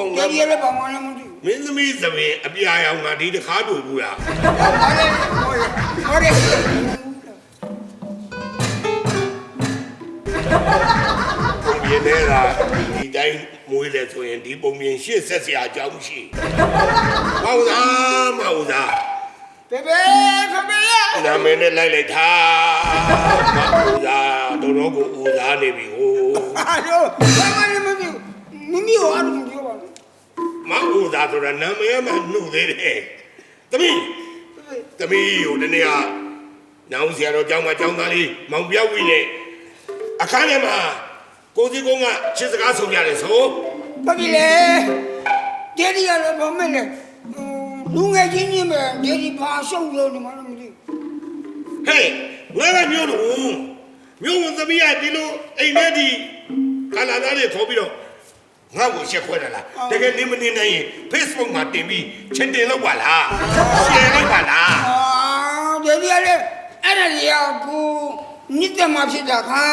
ဘုံဘုံကြငါည်ရလည်းဘာမှလည်းမသိဘူးမင်းသမီးသမင်အပြာရောင်ငါဒီတစ်ခါတွေ့ဘူးလားဘာလဲဟောတယ်ဟောတယ်ပုံပြင်းနေတာဒီတိုင်းမွေးလဲဆိုရင်ဒီပုံပြင်းရှေ့ဆက်စရာအကြောင်းရှိမဟုတ်သားမဟုတ်သားဘယ်ဘယ်ဖမေရနာမည်နဲ့လိုက်လိုက်ထားမဟုတ်သားတော်တော်ကိုဦးစားနေပြီဟိုအားတော့ဘာမှလည်းမသိဘူးမိမိကိုအားလုံး ပြောပါဦးမဟုတ်သားဆိုတာနာမည်မှနှုတ်သေးတယ်သမီးသမီးကိုတနေ့ကနောင်ဆရာတော်ကျောင်းမှာကျောင်းသားလေးမောင်ပြောက်ဝင်နဲ့အခန်းထဲမှာကိုစီကုန်းကချစ်စကားဆုံးရတယ်ဆိုဘာဖြစ်လဲဒေဒီရလည်းဘာမလဲလူငယ်ချင်းချင်းပဲဒေဒီဘာရှောက်လို့နေမှလည်းမသိဘူးဟဲ့ငါကမျိုးလို့မျိုးဝင်သမီးကဒီလိုအိမ်ထဲဒီကလာသားတွေခေါ်ပြီးတော့ ငါ့ကိုရှက်ခွဲတယ်လားတကယ်နေမနေနိုင်ရင် Facebook မှာတင်ပြီးချက်တင်လောက်ပါလား share လိုက်ပါလားအာဒေဒီရလည်းအဲ့ဒါကြီးကကိုနိတ္တမှာဖြစ်တာခါ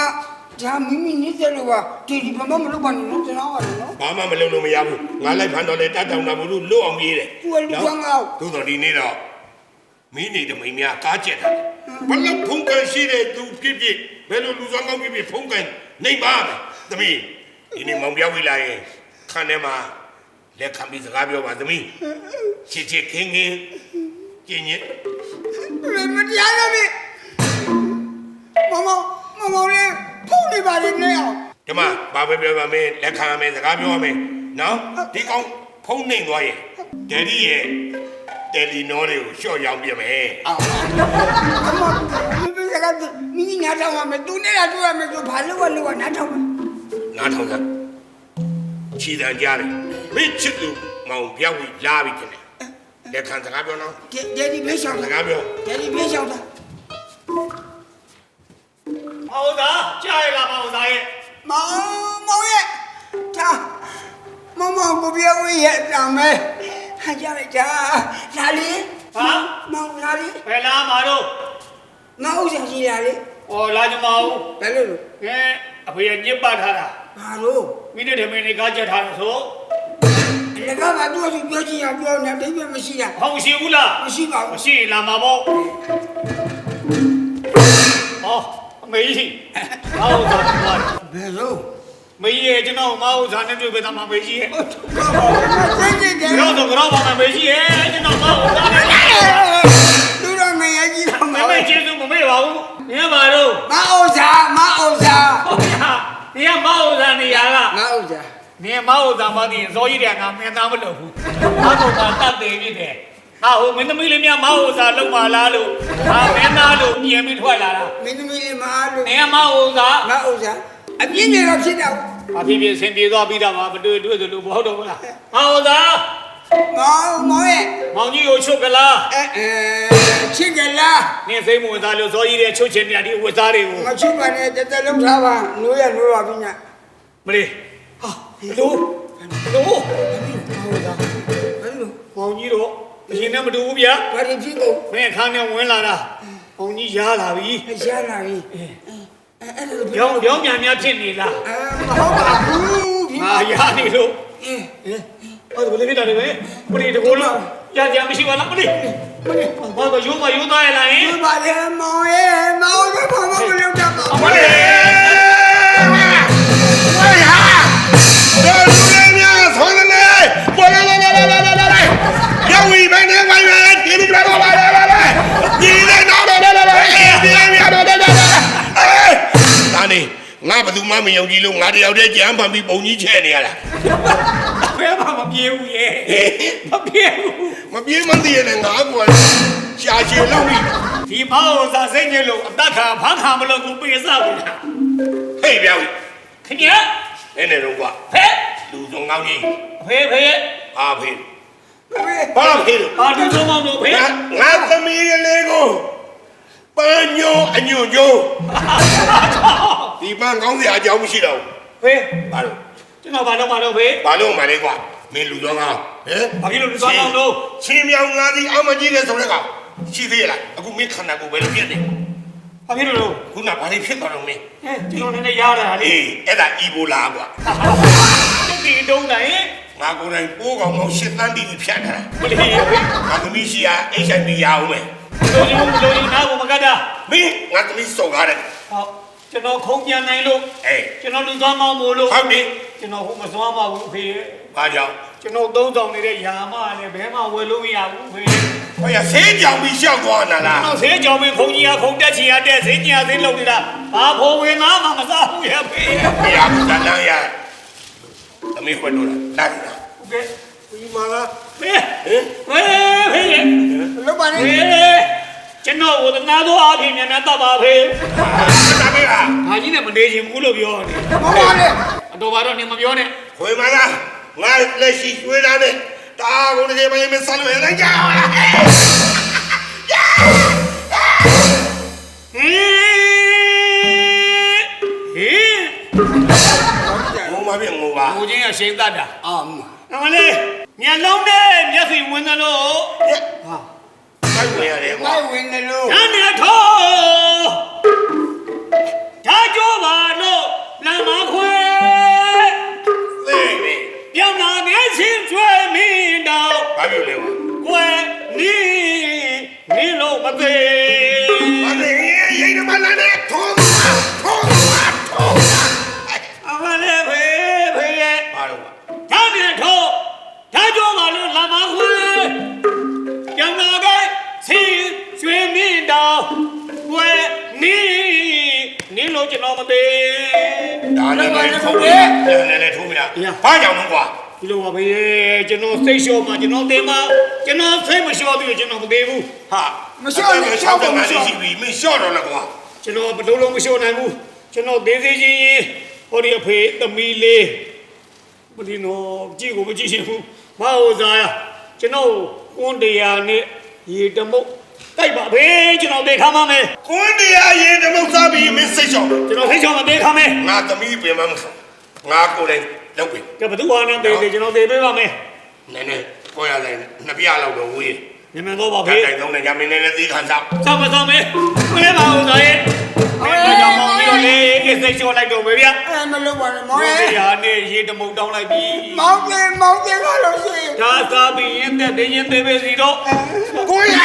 ဒါမိမိနိတ္တလို့ပါဒေဒီဘာမှမလုပ်ပါနဲ့နော်ကျွန်တော်ကလည်းနော်ဘာမှမလုပ်လို့မရဘူးငါလိုက်ဖန်တော့လေတတ်တောင်တာဘူးလို့လွတ်အောင်ပြေးတယ်သူကလူကောင်းကောင်းသို့တော်ဒီနေ့တော့မင်းနေတမိန်များကားကျက်တာဘလို့ဖုန်ကန်ရှိတဲ့သူပြည့်ပြည့်ဘယ်လိုလူဆောင်ကောင်းပြည့်ပြည့်ဖုန်ကန်နေပါမယ်သမီး ဒီနေ့မောင်ပြောင်းဝေးလာရင်ခန်းထဲမှာလက်ခံပြီးစကားပြောပါသမီးချစ်ချစ်ခင်ခင်ကျင်ညစ်မတရားလည်းမမမမလေးဖုန်နေပါလေနဲ့အောင်ဒီမှာဘာပဲပြောပါမင်းလက်ခံရမယ်စကားပြောရမယ်နော်ဒီကောင်ဖုံးနေသွားရင်ဒယ်ဒီရဲ့တယ်လီနောတွေကိုရှော့ရောင်းပြမယ်အမမိမိကမိမိနားထောင်ရမယ်သူနဲ့လာတွေ့ရမယ်ဆိုဘာလို့ကလို့ကနားထောင်မယ်နားထောင်စမ်း ခြည်တန်ကြတယ်မင်းချစ်သူမောင်ပြောင်းပြီးလာပြီခင်ဗျလက်ခံစကားပြောနော်ဒေဒီဘေးရှောင်းစတာကားပြောဒေဒီဘေးရှောင်းတာမဟုတ်သားကြားရလားမဟုတ်သားရဲ့မောင်မောင်ရဲ့ဒါမောင်မောင်ကိုပြောဝေးရဲ့တောင်မဲဟာကြလိုက်တာလာလေဟာမောင်လာလေဘယ်လားမတော့ငါဥစ္စာရှိလာလေဟောလာကြမအောင်ဘယ်လိုလဲငဲအဖေညစ်ပတ်ထားတာ ဘာလို့မိတဲ့ဓမင်းတွေကကြက်ထားတယ်ဆိုလည်းကဘာသူ့ပြောချင်ရပြောနေတယ်ပြမရှိတာဟောမရှိဘူးလားမရှိပါဘူးမရှိလာမှာပေါ့ဟောအမေကြီးမဟုတ်သားဘာဘယ်လိုမေကြီးရဲ့ကျွန်တော်မဟုတ်သားနဲ့တွေ့ပဲသားမမေကြီးရဲ့ကောဘာစိတ်ကြည့်တယ်ကျွန်တော်ကတော့ပါမမေကြီးရဲ့ကျွန်တော်မဟုတ်သားနဲ့လူတော်မရကြီးတော့မမမေကျေးဇူးမမေ့ပါဘူးငဲပါတော့မအောင်စား တ်သားနေရာကမအောင်စားနေမဟုတ်သားမသိရင်ဇောကြီးတွေကငါမင်းသားမလုပ်ဘူး။ငါတို့ကတတ်သေးဖြစ်တယ်။ဟာဟိုမင်းသမီးလေးများမဟုတ်သားလုံးပါလားလို့ဟာမင်းသားလို့ပြင်ပြီးထွက်လာတာမင်းသမီးလေးမအားလို့။နေမဟုတ်သားမအောင်စားအပြင်းနေတော့ဖြစ်တော့အဖြစ်ဖြစ်ဆင်ပြေသွားပြီးတော့မတွေ့တွေ့သလိုမဟုတ်တော့ဘူးလား။မဟုတ်သားမောင်မောင်ရဲ့မောင်ကြီးကိုချုပ်ကလားအဲအဲချစ်ကြလား။နင်းစိမ့်မဝင်သားလို့ဇောကြီးတွေချုပ်ချင်နေတာဒီဝတ်သားတွေကိုမချစ်ပါနဲ့တက်တက်လုံးထားပါနိုးရနိုးပါပြီညာ မလေးဟာလို့လို့ဘယ်လိုမောင်ကြီးတို့အရင်နဲ့မတူဘူးဗျာဘာဒီဖြစ်ကုန်။မင်းအခန်းထဲဝင်လာတာမောင်ကြီးရားလာပြီအရှာလာပြီအဲအဲ့လို။ရောင်းရောင်းမြန်များဖြစ်နေလားအဲမဟုတ်ပါဘူးဒီ။ဟာရားနေလို့အဲဟဲ့အဲ့ဒါဘယ်လိုဖြစ်တာလဲပဲမလေးတကောလုံးရကြမရှိပါလားမလေးမလေးဘာကရိုးမရိုးသားရလားဟင်ဒီပါလေမောင်ရဲ့မောင်ကဘာမှမလုပ်တတ်ပါအမဘူး င်းနေပေါ်လာလာလာလာလာလာလာယောဝီမနေဝိုင်းရဲဒီလိုလာလာလာလာလာဒီလေးတော့တော့တော့တော့အေးဒီလေးများတော့တော့တော့အေးဒါနေငါဘယ်သူမှမယုံကြည်လို့ငါတယောက်တည်းကြမ်းဖန်ပြီးပုံကြီးချဲ့နေရတာဘယ်မှမပြေဘူးရဲ့မပြေဘူးမပြေးမသိရနဲ့ငါကွာရှာချေလို့ပြီဒီမောင်စာစိတ်ညစ်လို့အသက်ခါဖန်းခါမလို့ကိုပေးစားဘူးလားဟေးပြောင်းခင်ဗျာ နည်းနည်းတော့ကွာဖဲလူစုံကောင်းကြီးဖေဖေအာဖေးဘာဖေးလို့အာတူဆုံးမောင်တို့ဖေငါငါသမီးကလေးကိုပန်းညိုအညွန့်ညိုဒီပန်းကောင်းစရာအကြောင်းမရှိတော့ဖေဘူးဘာလို့ကျွန်တော်ဘာလို့မလုပ်ဖေဘာလို့မှလဲကွာမင်းလူတော်ကောင်းဟဲ့ဘာဖြစ်လို့လူသွားအောင်လို့ချင်းမြောင်ငါဒီအောင်မကြီးတဲ့ဆိုတဲ့ကောင်ရှိသေးလားအခုမင်းခန္ဓာကိုယ်ပဲလို့ပြည့်တယ် ဘာဖြစ်လို့လဲခုနဘာတွေဖြစ်သွားတော့မင်းအဲကျွန်တော်လည်းရတာလေအေးအဲ့ဒါအီဘိုလာကွာဒီတုံးတိုင်းငါကိုယ်တိုင်ပိုးကောင်ကောင်ရှစ်တန်းတီးဖြတ်တာဘယ်လိုလဲငါသမီးရှိရာ HIV ရအောင်မယ်လိုချင်လို့လိုချင်နာကိုမကတ်တာမင်းငါသမီးစော်ကားတယ်ဟောကျွန်တော်ခုံပြန်နိုင်လို့အေးကျွန်တော်လူသွားမောင်းမို့လို့ဟုတ်ပြီကျွန်တော်ဟိုမသွားပါဘူးဖေ ဘာကြောင့်ကျွန်တော်သုံးဆောင်နေတဲ့ယာမလည်းဘဲမှဝယ်လို့မရဘူးဖေဟောရဆေးကြောင်ပြီးရှောက်သွားနာလားကျွန်တော်ဆေးကြောင်မင်းခုံကြီးကခုံတက်ချင်ရတဲ့ဆေးကြီးရဆေးလုပ်နေတာဘာဖို့ဝင်သားမှမစားဘူးရဖေဘုရားကတန်းရသမီးခွက်လို့လားလာလားဟုတ်ကဲ့ဒီမှာလားဖေဝေးဖေလောက်ပါနဲ့ဖေကျွန်တော်ဝဒနာတော့အပြင်မြန်တော့ပါဖေတာမေးလားဘာကြီးနဲ့မနေချင်ဘူးလို့ပြောတယ်မပါနဲ့အတော်ပါတော့နေမပြောနဲ့ခွေမလား ငါလက်ရှိကျွေးတာနဲ့တာကုန်တည်းမင်းမဆလို့ရလိုက်ကြဟေးဟေးငုံပါပြီငုံပါဘိုးချင်းကရှိန်တတ်တာအာမအမလေးမျက်လုံးနဲ့မျက်စိဝင်သလိုဟာဘိုက်ဝင်ရတယ်ကွာမိုက်ဝင်တယ်လို့ဓာနဲ့ထော လို့ကျွန်တော်မသေးဒါလည်းပဲထုံးတယ်လည်းလည်းထုံးမရဘာကြောင့်လဲကွာဒီလိုပါဘေးကျွန်တော်စိတ်လျှော့မှကျွန်တော်တင်မှကျွန်တော်စိတ်မလျှော့သေးဘူးကျွန်တော်မသေးဘူးဟာမလျှော့နဲ့ရှောက်တော့မရှိရှိပြီမင်းရှော့တော့လည်းကွာကျွန်တော်ဘယ်လိုလုံးမလျှော့နိုင်ဘူးကျွန်တော်သေးသေးချင်းချင်းဟိုဒီအဖေသမီးလေးမဒီနော်ကြည့်ကိုမကြည့်ချင်ဘူးမဟုတ်သားရကျွန်တော်ကွန်တရားနဲ့ရေတမုတ် တိုက်ပါဘေးကျွန်တော်တေခါမမယ်ကွန်းတရားရင်တမုတ်စားပြီးမင်းစိတ်ရှောက်ကျွန်တော်စိတ်ချောင်းမတေခါမယ်ငါသမီးပင်မမခံငါကိုယ်တိုင်လုပ်ပြီကဲဘသူဟာနဲ့တေတေကျွန်တော်တေပေးပါမယ်နည်းနည်းကိုရလိုက်နှစ်ပြလောက်တော့ဝေးညမတော့ပါဓာဘေးတ်တိုင်သုံးနေကြမင်းလည်းသိခံစားစောင့်မစောင့်မေမလဲပါဦးသားရဲ့အဲကြောင့်မောင်ပြီးတော့လေကိစ္စချောလိုက်တော့ပဲဗျာအဲမလုပ်ပါနဲ့မောင်ဘုရဲ့ရားနဲ့ရေတမုတ်တောင်းလိုက်ပြီမောင်တင်မောင်တင်ကလို့ရှိရင်ဒါသာပြီးရင်တဲ့တင်းရင်သေးပဲစီတော့ကိုရ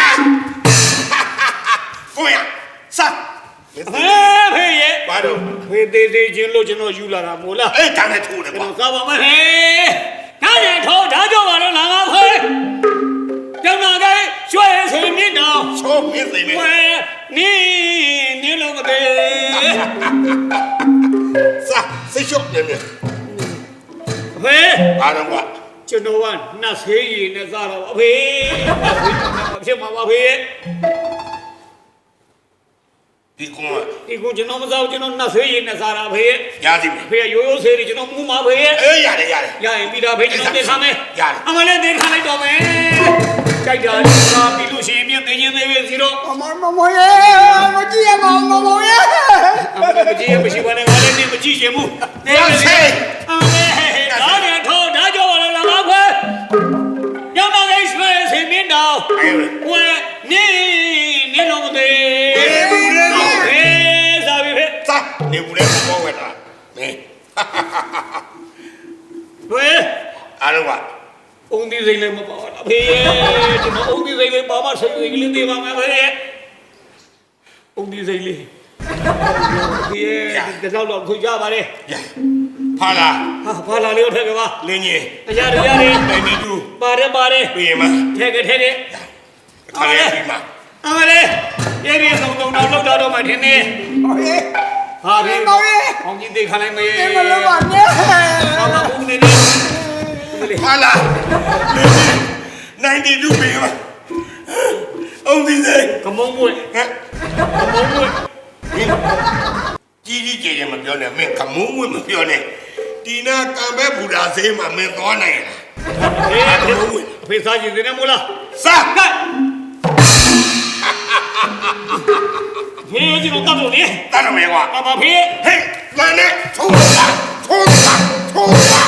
ကိုရစားဟဲဖေးရဲ့ဘာလို့ဖေးသေးသေးချင်းလို့ကျွန်တော်ယူလာတာမို့လားအဲ့တန်းနဲ့ထိုးတယ်ကျွန်ကွာတော်စားပါမဟဲ့ဒါနဲ့ထောဓာကြောပါတော့လာပါဖေးကျောင်းသားကရွှဲစင်မြင့်တော်ချိုးမင်းသိမင်းဝဲနီးနီးလုံးမသေးစားစိတ်ရှောက်နေတယ်ဖေးဘာတော့ကွာကျွန်တော်ကနှက်သေးရည်နဲ့စားတော့အဖေနှက်သေးရည်နဲ့ဖြစ်မှာပါဖေး ဒီကောင်ကဒီကိုကျွန်တော်မစားဘူးကျွန်တော်နှက်သေးရည်နဲ့စားတာဖေးရသည်မဖေးရိုးရိုးသေးတယ်ကျွန်တော်မူမှာဖေးအေးရတယ်ရတယ်ရရင်ပြီးတော့ဖေးကျွန်တော်သိထားမယ်ရတယ်အမလည်းသိထားလိုက်တော့မယ်ကြိုက်တာလာပြီးလို့ရှိရင်ပြင်းသိချင်းသေးပဲစီတော့မောင်မောင်မောင်ရဲ့မကြည့်ရမောင်မောင်မောင်ရဲ့အမလည်းမကြည့်ရမရှိပါနဲ့ငါလည်းနေမကြည့်ချင်ဘူးနေပါစေအမေဒါနဲ့ထောဒါကြောပါလားငါဖေးရောင်းမလေးရွှေစင်မင်းတော်အေး င်းဖေးအားလုံးကအုံဒီစိတ်လည်းမပါဘူးဖေးရဲ့ကျွန်တော်အုံဒီစိတ်လေးပါမစိတ်လေးလေးသေးပါမယ်ဖေးရဲ့အုံဒီစိတ်လေးဖေးရဲ့ဒီတော့တော့ခွကြပါလေရဖာလာဟာဘာလာလေးထက်ကပါလင်းကြီးတရားရရတယ်တိုင်နေတူပါတယ်ပါတယ်ပြင်မထက်ကထက်တဲ့ခါလေးပြီးမှာအမလေးရေဒီဆုံးဆုံးတော့လောက်တော့မှထင်းနေမောင်ရဲ့ ဟာဖေးမောင်ရဲ့အောင်ကြီးသိခလိုက်မေးမလုပ်ပါနဲ့ဘာမှဘူးနေနေဖာလာနိုင်တီလူပြင်မအောင်ဒီစေကမုံမွေဟဲ့ကမုံမွေကြီးကြီးကျယ်ကျယ်မပြောနဲ့မင်းကမုန်းမွေးမပြောနဲ့ဒီနာကံပဲဘူတာဈေးမှာမင်းသွားနိုင်လားဖေးဖေးစားကြည့်နေမို့လားစားကဲ ဖေးကျွန်တော်တတ်လို့လေတတ်တော့မယ်ကွာအမဖေးဟေးလာနဲ့ထိုးတာထိုးတာထိုးတာ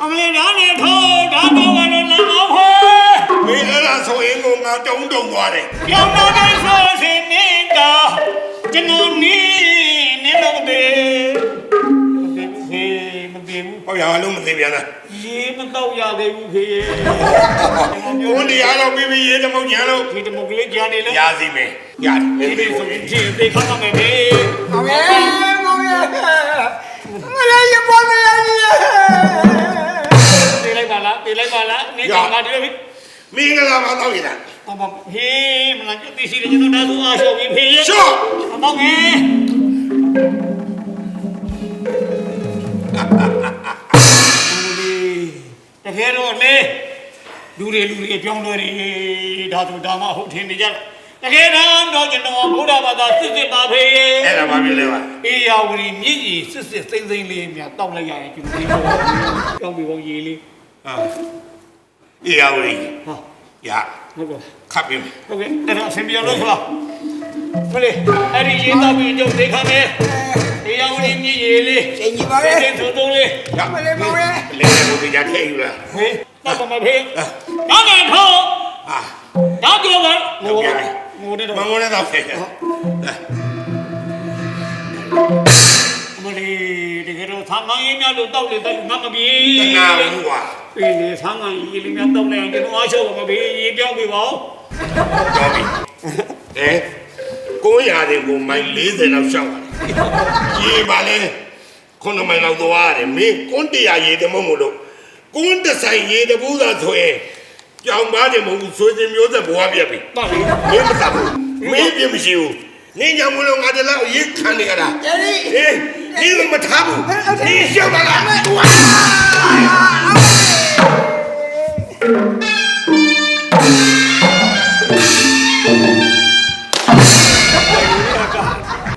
အမလေးနားနေထောဓာတော့ကလည်းလာမဖေးမအေးအဲ့ဒါဆိုရင်ကိုငါတုံးတုံသွားတယ်ပြောင်းတော့တဲ့ဆိုစင်နေတာကျွန်တော်နီးနေလို့တဲ့မသိဘူး ဖေမသိဘူးဟောရလုံးမသိပြန်လားရေမတော့ရသေးဘူးဖေဘုန်းတရားတော်ပြီးပြီးရေတမုတ်ညာလို့ဒီတမကလေးကြားနေလို့ရစီမယ်ရတယ်ဒီလိုဆိုရင်ဒီသေခါမှမယ်ဖေမောင်ရဲ့မောင်ရဲ့မလေးရပေါ်မရကြီးရဲ့သေလိုက်ပါလားသေလိုက်ပါလားနေကငါဒီလိုဖေမင်္ဂလာပါတော့ရတာအမဟေးမလားသိရှိတယ်ကျွန်တော်ဒါဆိုအားရှော့ပြီးဖေရှော့အမောင်ငယ် တကယ်တော့လေလူတွေလူတွေပြောင်းလဲတွေဒါဆိုဒါမှဟုတ်ထင်နေကြတကယ်တော့ကျွန်တော်ဗုဒ္ဓဘာသာစစ်စစ်ပါဖေအဲ့ဒါဘာဖြစ်လဲပါအေယာဝရီမြည်ကြီးစစ်စစ်စိမ့်စိမ့်လေးများတောက်လိုက်ရရင်ကျွန်တော်ဒီလိုကြောင်းပြီးပေါ့ရေးလေးဟာအေးရဝရီဟာရဟုတ်ကဲ့ခပ်ပြီမယ်ဟုတ်ကဲ့အဲ့ဒါအဆင်ပြေလို့ဆိုတော့မလေးအဲ့ဒီရေးတော့ပြီးကြုံသိခါမယ် အေယာဝရီမြည်ရေးလေးစိတ်ကြီးပါစိရဲ့တ်စိတ်ဆိုးဆိုးလေးရမလေးမောင်ရဲ့လေဘုရားထဲယူလားဟေးတော့မဖေးဒါကထောဟာဒါကြောကငိုငိုနေမတော့င်္ဂလာတော့ဖေမလေးတကယ်တော့သာမန်ရေးများလို့တောက်လေတောက်မမပြေတနာဘူးကွာအေးလေသာမန်ရေးလေးများတောက်လိုက်ရင်ကျွန်တော်အားရှော့မပြေရေးပြောင်းပြီပေါ့တော်ပြီအဲကိုရတဲ့ကိုမိုင်40လောက်ရှောက်ပါတယ် ရေးပါလေခုနမိုင်လောက်သွားရတယ်မင်းကွန်းတရာရေးတယ်မဟုတ်မလို့ကွန်းတဆိုင်ရေးတပူးသာဆိုရင်ကြောင်ပါတယ်မဟုတ်ဘူးဆိုရင်မျိုးသက်ဘဝပြတ်ပြီပါပြီမင်းမသာဘူးမင်းပြမရှိဘူးနင်းကြောင့်မလို့ငါတလောက်ရေးခံနေရတာကျေးဇူးဟေးနင်းမထားဘူးနင်းရှောက်ပါလား Thank you.